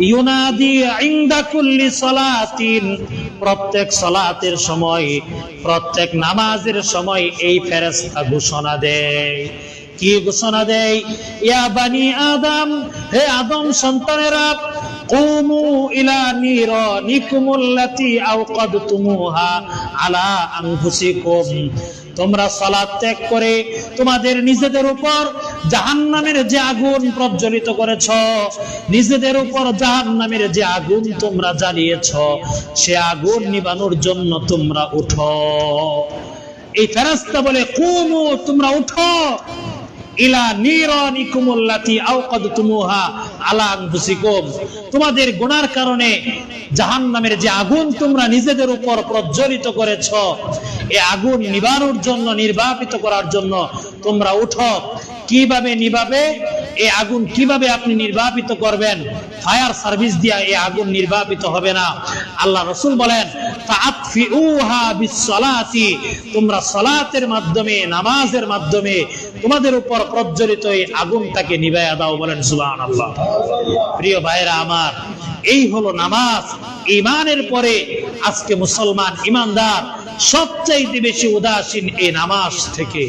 ইউনাদি প্রত্যেক সালাতের সময় প্রত্যেক নামাজের সময় এই ফেরেশতা ঘোষণা দেয়। কি ঘোষণা দেয়? ইয়া বানি আদম, হে আদম সন্তানেরা, কুমু ইলা নিরানিকুমুল্লাতি আওকাদতুমুহা আলা আনফুসিকুম। তোমরা সালাত ত্যাগ করে তোমাদের নিজেদের উপর জাহান্নামের যে আগুন প্রজ্বলিত করেছ, নিজেদের উপর জাহান্নামের যে আগুন তোমরা জ্বালিয়েছ, সে আগুন নিবানোর জন্য তোমরা উঠো। এই ফেরাস্তা বলে, কুমু, তোমরা উঠো। ইলা নিরানিকুমুল্লাতি আওকাদতুমুহা আলা আনফুসিকুম। তোমাদের গুনার কারণে জাহান্নামের যে আগুন তোমরা নিজেদের উপর প্রজ্বলিত করেছ, এ আগুন নিবানোর জন্য, নির্বাপিত করার জন্য তোমরা উঠো। কীভাবে নিভাবে এই আগুন কীভাবে আপনি নির্বাপিত করবেন? ফায়ার সার্ভিস দিয়া এই আগুন নির্বাপিত হবে না। আল্লাহ রসুল বলেন তোমরা সালাতের মাধ্যমে, নামাজের মাধ্যমে তোমাদের উপর প্রজ্বলিত এই আগুনটাকে নিভাইয়া দাও বলেন সুবহানাল্লাহ। প্রিয় ভাইরা আমার, এই হলো নামাজ। ইমানের পরে আজকে মুসলমান ইমানদার সবচাইতে বেশি উদাসীন এই নামাজ থেকে।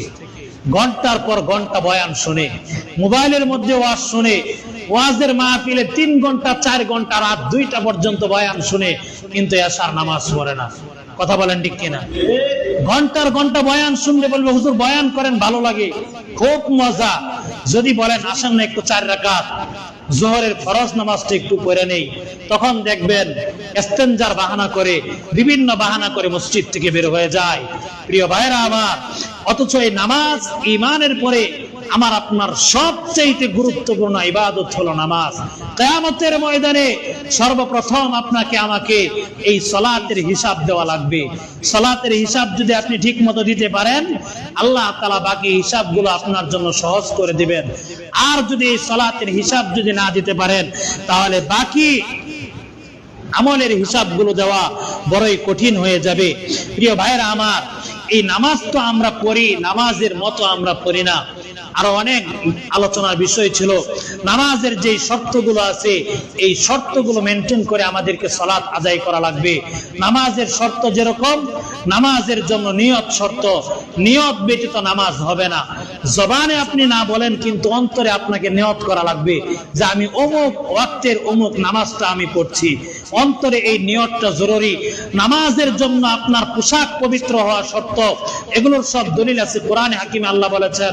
ঘণ্টার পর ঘণ্টা বয়ান শুনে, মোবাইলের মধ্যে ওয়াজ শুনে, ওয়াজের মাহফিলে তিন ঘণ্টা, চার ঘণ্টা, রাত দুইটা পর্যন্ত বয়ান শুনে, কিন্তু এসার নামাজ পড়ে না। কথা বলেন ঠিক কিনা? ঘণ্টার ঘণ্টা বয়ান শুনলে বলবে, হুজুর, বয়ান করেন, ভালো লাগে, খুব মজা। যদি বলেন, আসেন না একটু চার রাকাত। জোহরের ফরজ নামাজটা একটু পড়ে নেই। তখন দেখবেন এস্তেঞ্জার বাহানা করে, বিভিন্ন বাহানা করে মসজিদ থেকে বের হয়ে যায়। প্রিয় ভাইরা আমার, অথচ এই নামাজ ইমানের পরে আমার আপনার সবচেয়ে গুরুত্বপূর্ণ ইবাদত হলো নামাজ। কেয়ামতের ময়দানে সর্বপ্রথম আপনাকে আমাকে এই সলাতের হিসাব দেওয়া লাগবে। সলাতের হিসাব যদি আপনি ঠিক মতো দিতে পারেন, আল্লাহ তালা বাকি হিসাবগুলো আপনার জন্য সহজ করে দিবেন। আর যদি এই সলাতের হিসাব যদি না দিতে পারেন, তাহলে বাকি আমলের হিসাবগুলো দেওয়া বড়ই কঠিন হয়ে যাবে। প্রিয় ভাইরা আমার, এই নামাজ তো আমরা পড়ি, নামাজের মতো আমরা পড়ি না। আরও অনেক আলোচনার বিষয় ছিল। নামাজের যে শর্তগুলো আছে, এই শর্তগুলো মেনটেন করে আমাদেরকে সলাৎ আদায় করা লাগবে। নামাজের শর্ত যেরকম, নামাজের জন্য নিয়ত শর্ত। নিয়ত ব্যতীত নামাজ হবে না। জবানে আপনি না বলেন, কিন্তু অন্তরে আপনাকে নিয়ত করা লাগবে যে আমি অমুক ওয়াক্তের অমুক নামাজটা আমি পড়ছি। অন্তরে এই নিয়তটা জরুরি। নামাজের জন্য আপনার পোশাক পবিত্র হওয়া শর্ত। এগুলোর সব দলিল আছে। কোরআনে হাকিমে আল্লাহ বলেছেন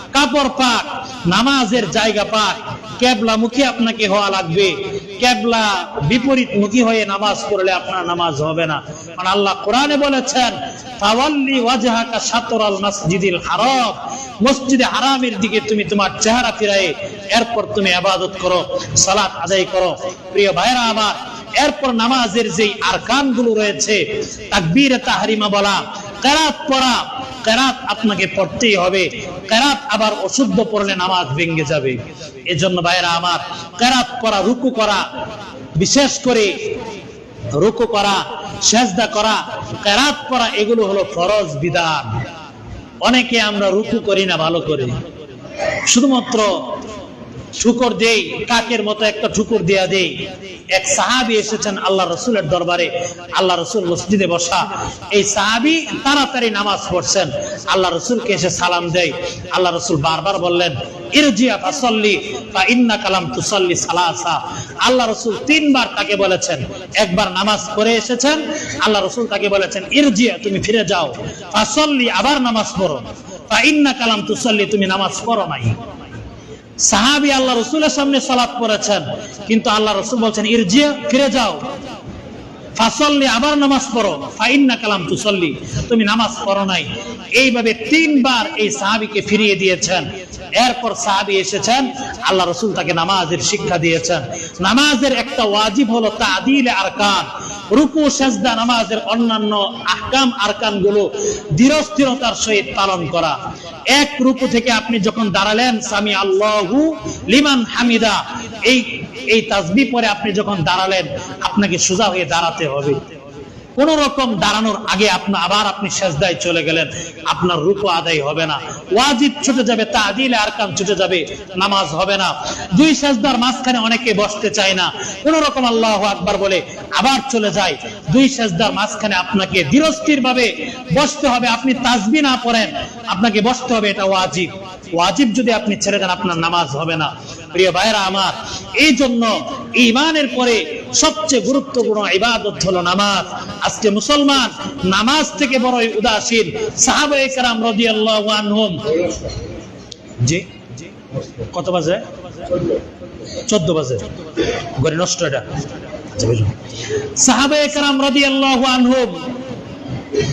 কাপড় পাক নামাজের জায়গা পাক কেবলা মুখী আপনাকে হওয়া লাগবে। কেবলা বিপরীত মুখী হয়ে নামাজ পড়লে আপনার নামাজ হবে না। আল্লাহ কোরআনে বলেছেন, তাওয়াল্লি ওয়াজহাকা শাতরাল মসজিদিল হারাম। মসজিদে হারামের দিকে তুমি তোমার চেহারা ফিরায়ে এরপর তুমি ইবাদত করো, সালাত আদায় করো। প্রিয় ভাইরা আমার, এরপর নামাজের যেই আরকানগুলো রয়েছে তাকবীর তাহরিমা বলা কেরাত পড়া কেরাত আপনাকে পড়তেই হবে। কেরাত আবার অশুদ্ধ পড়লে নামাজ ভেঙে যাবে। এজন্য ভাইরা আমার, কেরাত করা, রুকু করা, বিশেষ করে রুকু করা, সেজদা করা, কেরাত করা এগুলো হলো ফরজ বিধান। অনেকে আমরা রুকু করি না, ভালো করে। শুধুমাত্র ঠুকর দেই, কাকের মতো একটা ঠুকুর দেয়া দেই। এক সাহাবি এসেছেন আল্লাহ রসুলের দরবারে। আল্লাহ রসুল মসজিদে বসা। এই সাহাবি তাড়াতাড়ি নামাজ পড়ছেন। আল্লাহ রসুলকে এসে সালাম দেয়। আল্লাহ রসুল বারবার বললেন আল্লাহ রসুল তিনবার তাকে বলেছেন। একবার নামাজ পড়ে এসেছেন। আল্লাহ রসুল তাকে বলেছেন, ইরজিয়া, তুমি ফিরে যাও। ফাসল্লি, আবার নামাজ পড়ো। বা ইন্না কালাম তুসল্লি, তুমি নামাজ পড়ো নাই। সাহাবি আল্লাহ রসুলের সামনে সালাত পড়েছেন। কিন্তু আল্লাহ রসুল বলছেন ইরজিয়া ফিরে যাও। ফাসল্লি, আবার নামাজ পড়ো। ফাইন্না কালাম তুসল্লি, তুমি নামাজ পড়ো নাই। এইভাবে তিনবার এই সাহাবিকে ফিরিয়ে দিয়েছেন। এরপর সাহাবি এসেছেন, আল্লাহ রসুল তাকে নামাজের শিক্ষা দিয়েছেন। নামাজের একটা ওয়াজিব হলো তাদিল আরকান। রুকু, সেজদা, নামাজের অন্যান্য আহকাম আরকানগুলো দৃঢ়স্থিরতার সহিত পালন করা। এক রুকু থেকে আপনি যখন দাঁড়ালেন, সামি আল্লাহু লিমান হামিদা, এই এই তাসবি পরে আপনি যখন দাঁড়ালেন, আপনাকে সোজা হয়ে দাঁড়াতে হবে। কোন রকম দাঁড়ানোর আগে আপনি আবার আপনি সেজদায় চলে গেলেন। আপনার রূপ আদায় হবে না। ওয়াজিব ছুটে যাবে তাদিল আরকান ছুটে যাবে, নামাজ হবে না। দুই সেজদার মাঝখানে অনেকে বসতে চায় না। কোন রকম আল্লাহ আকবার বলে আবার চলে যায়। দুই সেজদার মাঝখানে আপনাকে ধীরস্থির ভাবে বসতে হবে। আপনি তাসবি না পড়েন, আপনাকে বসতে হবে, এটা ওয়াজিব। ওয়াজিব যদি আপনি ছেড়ে দেন, আপনার নামাজ হবে না। প্রিয় ভাইরা আমার, এই জন্য ইমানের পরে সবচেয়ে গুরুত্বপূর্ণ ইবাদত হলো নামাজ। আজকে মুসলমান নামাজ থেকে বড়ই উদাসীন। সাহাবায়ে কেরাম রাদিয়াল্লাহু জি, কত বাজে? চোদ্দ বাজে। ঘরে নষ্ট এটা। সাহাবায়ে কেরাম আনহুম,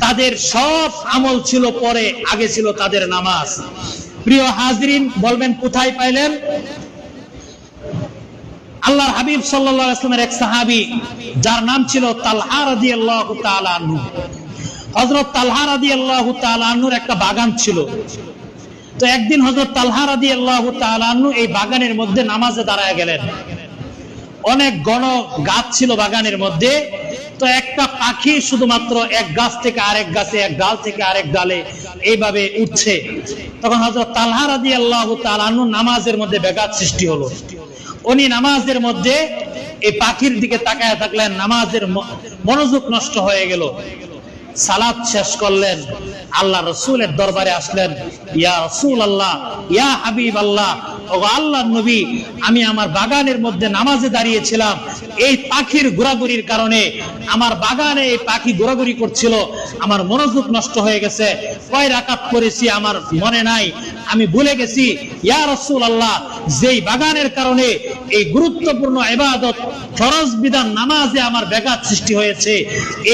তাদের সব আমল ছিল পরে, আগে ছিল তাদের নামাজ। প্রিয় হাজরিন, বলবেন কোথায় পাইলেন? আল্লাহর হাবিব সাল্লাল্লাহু আলাইহি এক সাহাবী, যার নাম ছিল তালহা রাদিয়াল্লাহু তাআলা আনহু। হযরত তালহা রাদিয়াল্লাহু তাআলা আনহুর একটা বাগান ছিল। তো একদিন হযরত তালহা রাদিয়াল্লাহু তাআলা আনহু এই বাগানের মধ্যে নামাজে দাঁড়ায় গেলেন। অনেক গণ গাছ ছিল বাগানের মধ্যে। তো একটা পাখি শুধুমাত্র এক গাছ থেকে আরেক গাছে, এক ডাল থেকে আরেক ডালে এইভাবে উঠছে। তখন হযরত তালহা রাদিয়াল্লাহু তাআলা আনহু নামাজের মধ্যে ব্যাঘাত সৃষ্টি হলো। উনি নামাজের মধ্যে এই পাখির দিকে তাকায় থাকলেন, নামাজের মনোযোগ নষ্ট হয়ে গেল। সালাদ শেষ করলেন, আল্লাহ রসুলের দরবারে আসলেন, ইয়া রসুল আল্লাহ ইয়া হাবিব আল্লাহ আল্লাহ নবী, আমি আমার বাগানের মধ্যে নামাজে দাঁড়িয়েছিলাম। এই পাখির কারণে আমার বাগানে এই পাখি করছিল। আমার মনোযোগ নষ্ট হয়ে গেছে। কয় রাকাত করেছি আমার মনে নাই। আমি ভুলে গেছি রসুল আল্লাহ যেই বাগানের কারণে এই গুরুত্বপূর্ণ ফরজ বিধান নামাজে আমার ব্যাঘাত সৃষ্টি হয়েছে।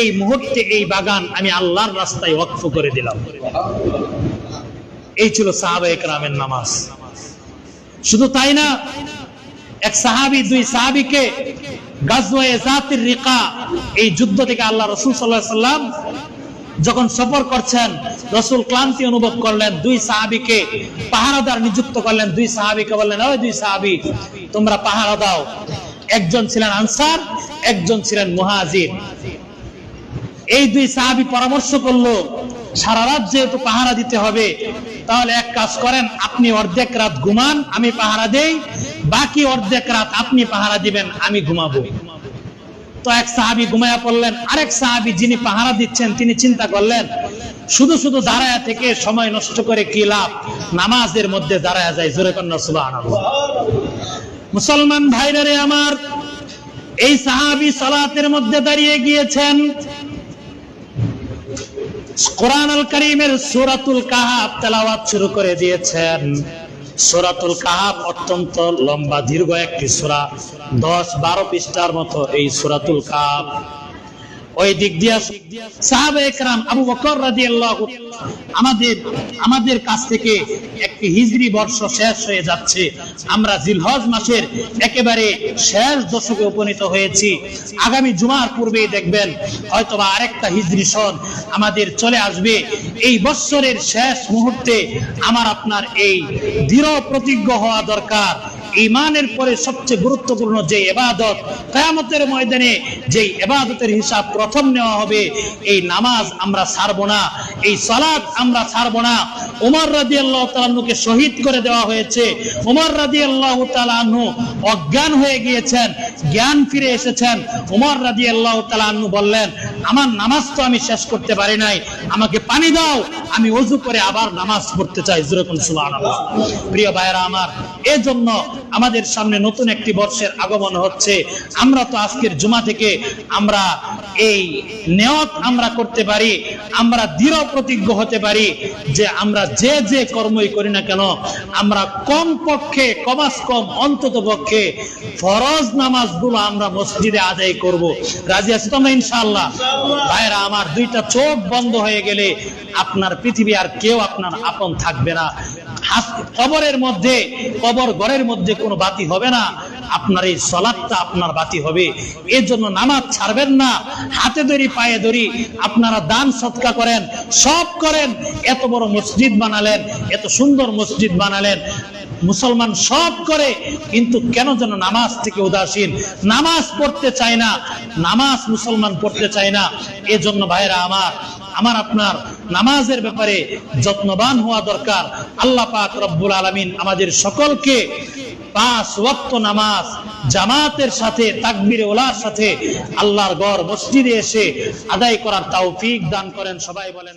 এই মুহূর্তে এই বাগান আমি আল্লাহর রাস্তায় করে দিলাম। এই ছিল সাহাবা একরামের নামাজ। শুধু তাই না, এক সাহাবি, দুই সাহাবিকে রিকা, এই যুদ্ধ থেকে আল্লাহ রসুল সাল্লাম যখন সফর করছেন, রসুল ক্লান্তি অনুভব করলেন, দুই সাহাবিকে পাহারাদার নিযুক্ত করলেন, দুই সাহাবিকে বললেন, ওই দুই সাহাবি, তোমরা পাহারা দাও। একজন ছিলেন আনসার, একজন ছিলেন মুহাজির। এই দুই সাহাবি পরামর্শ করল সারা রাত যেহেতু পাহারা দিতে হবে, তাহলে এক কাজ করেন, আপনি অর্ধেক রাত ঘুমান, আমি পাহারা দেই, বাকি অর্ধেক রাত আপনি পাহারা দিবেন, আমি ঘুমাবো। তো এক সাহাবি ঘুমায়া পড়লেন, আরেক সাহাবি যিনি পাহারা দিচ্ছেন, তিনি চিন্তা করলেন, শুধু শুধু দাঁড়ায়া থেকে সময় নষ্ট করে কি লাভ? নামাজের মধ্যে দাঁড়ায়া যায়, জোরে কন্যা, সুবহানাল্লাহ। মুসলমান ভাইরারে আমার, এই সাহাবি সালাতের মধ্যে দাঁড়িয়ে গিয়েছেন করিমের সুরাতুল কাহাব তেলাওয়াত শুরু করে দিয়েছেন। সুরাতুল কাহাব অত্যন্ত লম্বা, দীর্ঘ একটি সুরা, দশ বারো পৃষ্ঠার মতো এই সুরাতুল কাহাব ওই দিক দিয়া সাহাবে আবু বকর রাদিয়াল্লাহু আমাদের আমাদের কাছ থেকে একটি হিজরি বর্ষ শেষ হয়ে যাচ্ছে। আমরা জিলহজ মাসের একেবারে শেষ দশকে উপনীত হয়েছি। আগামী জুমার পূর্বেই দেখবেন হয়তোবা আরেকটা হিজরি সন আমাদের চলে আসবে। এই বৎসরের শেষ মুহূর্তে আমার আপনার এই দৃঢ় প্রতিজ্ঞ হওয়া দরকার। ইমানের পরে সবচেয়ে গুরুত্বপূর্ণ যে এবাদত কেয়ামতের ময়দানে যেই এবাদতের হিসাব প্রথম নেওয়া হবে, এই নামাজ আমরা ছাড়বো না, এই সালাত আমরা ছাড়বো না। উমর রাজি আল্লাহ তালান্নুকে শহীদ করে দেওয়া হয়েছে। উমর রাজি আল্লাহ তালান্নু অজ্ঞান হয়ে গিয়েছেন, জ্ঞান ফিরে এসেছেন। উমর রাজি আল্লাহ তালান্নু বললেন, আমার নামাজ তো আমি শেষ করতে পারি নাই, আমাকে পানি দাও, আমি অজু করে আবার নামাজ পড়তে চাই। যেরকম সুবহানাল্লাহ। প্রিয় ভাইরা আমার, এজন্য আমাদের সামনে নতুন একটি বর্ষের আগমন হচ্ছে। আমরা তো আজকের জুমা থেকে আমরা এই নিয়ত আমরা করতে পারি, আমরা দৃঢ় প্রতিজ্ঞ হতে পারি যে আমরা যে যে কর্মই করি না কেন, আমরা কম পক্ষে কমাস কম, অন্তত পক্ষে ফরজ নামাজগুলো আমরা মসজিদে আদায় করব। রাজি আছি তো আমরা ইনশাআল্লাহ? ভাইরা আমার দুইটা চোখ বন্ধ হয়ে গেলে আপনার পৃথিবী আর কেউ আপনার আপন থাকবে না। কবরের মধ্যে, কবর ঘরের মধ্যে কোনো বাতি হবে না। আপনার এই সলাদটা আপনার বাতি হবে। এর জন্য নামাজ ছাড়বেন না। হাতে ধরি, পায়ে ধরি। আপনারা দান, সৎকা করেন, সব করেন। এত বড় মসজিদ বানালেন, এত সুন্দর মসজিদ বানালেন। মুসলমান সব করে, কিন্তু কেন যেন নামাজ থেকে উদাসীন? নামাজ পড়তে চায় না। নামাজ মুসলমান পড়তে চায় না। এজন্য ভাইরা আমার আমার আপনার নামাজের ব্যাপারে যত্নবান হওয়া দরকার। আল্লাহ পাক রব্বুল আলামিন আমাদের সকলকে পাঁচ ওয়াক্ত নামাজ, জামাতের সাথে, তাকবির ওলার সাথে আল্লাহর গড় মসজিদে এসে আদায় করার তাওফিক দান করেন সবাই বলেন।